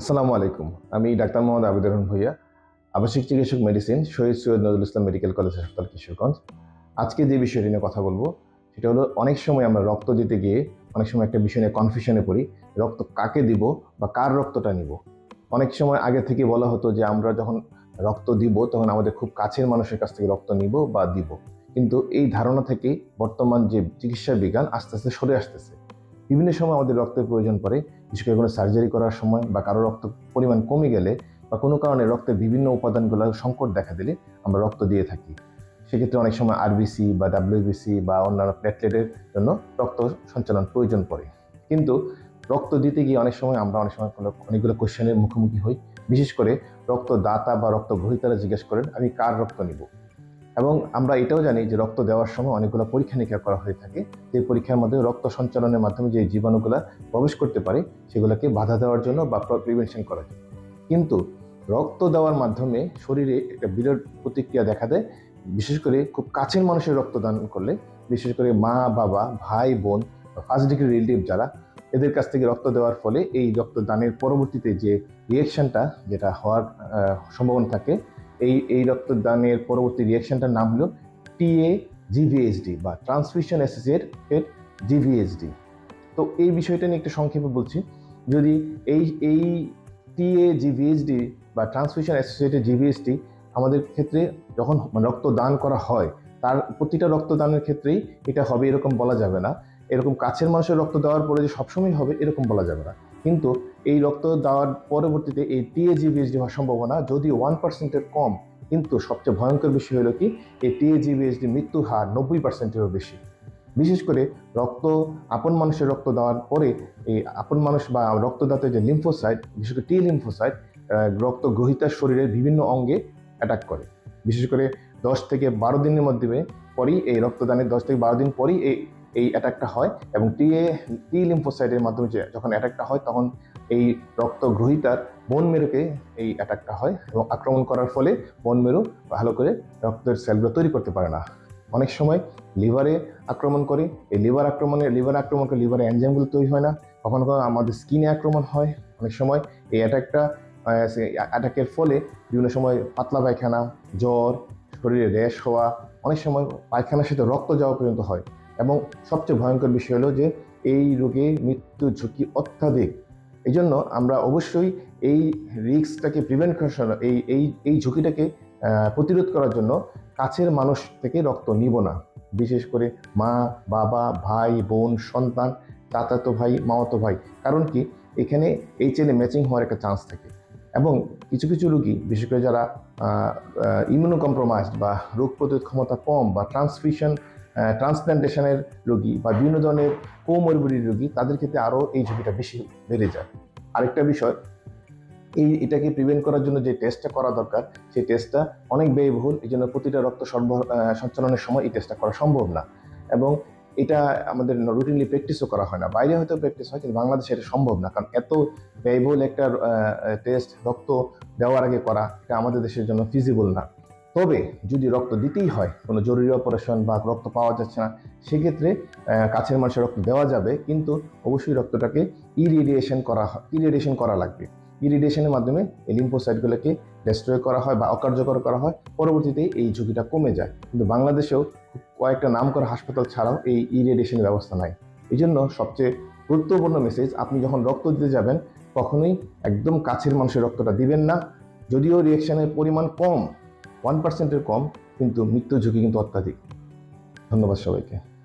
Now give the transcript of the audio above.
আসসালামু আলাইকুম। আমি ডাক্তার মোহাম্মদ আবিদুর রহমান ভুইয়া, আবাসিক চিকিৎসক medicine, Shahid Syed Nazrul Islam medical college হাসপাতাল, কিশোরগঞ্জ। আজকে যে বিষয়টি নিয়ে কথা বলব, সেটা হলো অনেক সময় আমরা রক্ত দিতে গিয়ে অনেক সময় একটা বিষয় নিয়ে কনফিউশনে পড়ি, রক্ত কাকে দিব বা কার রক্তটা নিব? অনেক সময় আগে থেকে বলা হতো যে আমরা যখন রক্ত দিব, তখন আমাদের খুব কাছের মানুষের কাছ থেকে রক্ত নিব বা দিব। কিন্তু এই ধারণা থেকেই বর্তমান যে চিকিৎসা বিজ্ঞান আস্তে আস্তে সরে আসতেছে। বিভিন্ন সময় আমাদের রক্তের প্রয়োজন পড়ে বিশেষ করে কোনো সার্জারি করার সময় বা কারও রক্ত পরিমাণ কমে গেলে বা কোনো কারণে রক্তের বিভিন্ন উপাদানগুলো সংকট দেখা দিলে আমরা রক্ত দিয়ে থাকি। সেক্ষেত্রে অনেক সময় আরবিসি বা ডাব্লিউবিসি বা অন্যান্য প্লেটলেটের জন্য রক্ত সঞ্চালন প্রয়োজন পড়ে। কিন্তু রক্ত দিতে গিয়ে অনেক সময় আমরা অনেক সময় অনেকগুলো কোশ্চেনের মুখোমুখি হই। বিশেষ করে রক্তদাতা বা রক্ত গ্রহীতারা জিজ্ঞেস করেন, আমি কার রক্ত নিব? এবং আমরা এটাও জানি যে রক্ত দেওয়ার সময় অনেকগুলো পরীক্ষা নিরীক্ষা করা হয়ে থাকে। যে পরীক্ষার মাধ্যমে রক্ত সঞ্চালনের মাধ্যমে যে জীবাণুগুলো প্রবেশ করতে পারে, সেগুলোকে বাধা দেওয়ার জন্য বা প্রিভেনশন করা জন্য। কিন্তু রক্ত দেওয়ার মাধ্যমে শরীরে একটা বিরোধ প্রতিক্রিয়া দেখা দেয়। বিশেষ করে খুব কাছের মানুষের রক্তদান করলে, বিশেষ করে মা, বাবা, ভাই, বোন ফার্স্ট ডিগ্রি রিলেটিভ যারা, এদের কাছ থেকে রক্ত দেওয়ার ফলে এই রক্তদানের পরবর্তীতে যে রিয়েকশনটা যেটা হওয়ার সম্ভাবনা থাকে এই এই রক্তদানের পরবর্তী রিয়েকশনটার নাম হলো টিএ জিভিএসডি বা ট্রান্সফিউশন অ্যাসোসিয়েটেড জিভিএসডি তো এই বিষয়টা নিয়ে একটু সংক্ষেপে বলছি, যদি এই এই টিএ জিভিএসডি বা ট্রান্সফিউশন অ্যাসোসিয়েটেড জিভিএসডি আমাদের ক্ষেত্রে যখন রক্তদান করা হয়, তার প্রতিটা রক্তদানের ক্ষেত্রেই এটা হবে এরকম বলা যাবে না। এরকম কাছের মানুষের রক্ত দেওয়ার পরে যে সবসময় হবে, এরকম বলা যাবে না। কিন্তু এই রক্ত দেওয়ার পরবর্তীতে এই টিএজিবিএসডি হওয়ার সম্ভাবনা যদি ওয়ান পার্সেন্টের কম, কিন্তু সবচেয়ে ভয়ঙ্কর বিষয় হলো কি, এই টিএজিবিএসডি মৃত্যুর হার নব্বই পার্সেন্টেরও বেশি। বিশেষ করে রক্ত, আপন মানুষের রক্ত দেওয়ার পরে এই আপন মানুষ বা রক্তদাতা যে লিম্ফোসাইট বিশেষ করে টি লিম্ফোসাইট রক্ত গ্রহিতার শরীরের বিভিন্ন অঙ্গে অ্যাটাক করে। বিশেষ করে দশ থেকে বারো দিনের মধ্যে পরেই এই রক্তদানের দশ থেকে বারো দিন পরই এই এই অ্যাটাকটা হয় এবং টি এ টি লিম্ফোসাইটের মাধ্যমে যে যখন অ্যাটাকটা হয় তখন এই রক্ত গ্রহিতার বোন মেরুকে এই অ্যাটাকটা হয় এবং আক্রমণ করার ফলে বোন মেরু ভালো করে রক্তের সেলগুলো তৈরি করতে পারে না। অনেক সময় লিভারে আক্রমণ করে, এই লিভার আক্রমণে লিভার আক্রমণ করে লিভারে এনজাইমগুলো তৈরি হয় না। কখনো কখনো আমাদের স্কিনে আক্রমণ হয়। অনেক সময় এই অ্যাটাকটা অ্যাটাকের ফলে বিভিন্ন সময় পাতলা পায়খানা, জ্বর, শরীরে র্যাশ হওয়া, অনেক সময় পায়খানার সাথে রক্ত যাওয়া পর্যন্ত হয়। এবং সবচেয়ে ভয়ঙ্কর বিষয় হলো যে এই রোগে মৃত্যুর ঝুঁকি অত্যাধিক। এই জন্য আমরা অবশ্যই এই রিস্কটাকে প্রিভেন্ট করার এই এই এই ঝুঁকিটাকে প্রতিরোধ করার জন্য কাছের মানুষ থেকে রক্ত নিব না। বিশেষ করে মা, বাবা, ভাই, বোন, সন্তান, চাচাতো ভাই, মামাতো ভাই। কারণ কি? এখানে এই চেনে ম্যাচিং হওয়ার একটা চান্স থাকে। এবং কিছু কিছু রুগী, বিশেষ করে যারা ইমিউনো কম্প্রোমাইজড বা রোগ প্রতিরোধ ক্ষমতা কম বা ট্রান্সফিউশন ট্রান্সপ্লান্টেশনের রোগী বা বিভিন্ন ধরনের কোমরবিডি রোগী, তাদের ক্ষেত্রে আরও এই ঝুঁকিটা বেশি বেড়ে যায়। আরেকটা বিষয়, এই এটাকে প্রিভেন্ট করার জন্য যে টেস্টটা করা দরকার, সেই টেস্টটা অনেক ব্যয়বহুল, এই জন্য প্রতিটা রক্ত সরবরাহ সঞ্চালনের সময় এই টেস্টটা করা সম্ভব না। এবং এটা আমাদের রুটিনলি প্র্যাকটিসও করা হয় না। বাইরে হয়তো প্র্যাকটিস হয়, কিন্তু বাংলাদেশে এটা সম্ভব না। কারণ এত ব্যয়বহুল একটা টেস্ট রক্ত দেওয়ার আগে করা, এটা আমাদের দেশের জন্য ফিজিবল না। তবে যদি রক্ত দিতেই হয়, কোনো জরুরি অপারেশন বা রক্ত পাওয়া যাচ্ছে না, সেক্ষেত্রে কাছের মানুষের রক্ত দেওয়া যাবে, কিন্তু অবশ্যই রক্তটাকে ইরিডিয়েশন করা ইরিডিয়েশন করা লাগবে। ইরিডিয়েশনের মাধ্যমে এই লিম্ফোসাইটগুলোকে ডেস্ট্রয় করা হয় বা অকার্যকর করা হয়, পরবর্তীতে এই ঝুঁকিটা কমে যায়। কিন্তু বাংলাদেশেও কয়েকটা নাম করা হাসপাতাল ছাড়াও এই ইরিডিয়েশনের ব্যবস্থা নাই। এই জন্য সবচেয়ে গুরুত্বপূর্ণ মেসেজ আপনি যখন রক্ত দিতে যাবেন, কখনোই একদম কাছের মানুষের রক্তটা দিবেন না। যদিও রিয়েকশনের পরিমাণ কম ওয়ান পার্সেন্টের কম কিন্তু মৃত্যুর ঝুঁকি কিন্তু অত্যাধিক। ধন্যবাদ সবাইকে।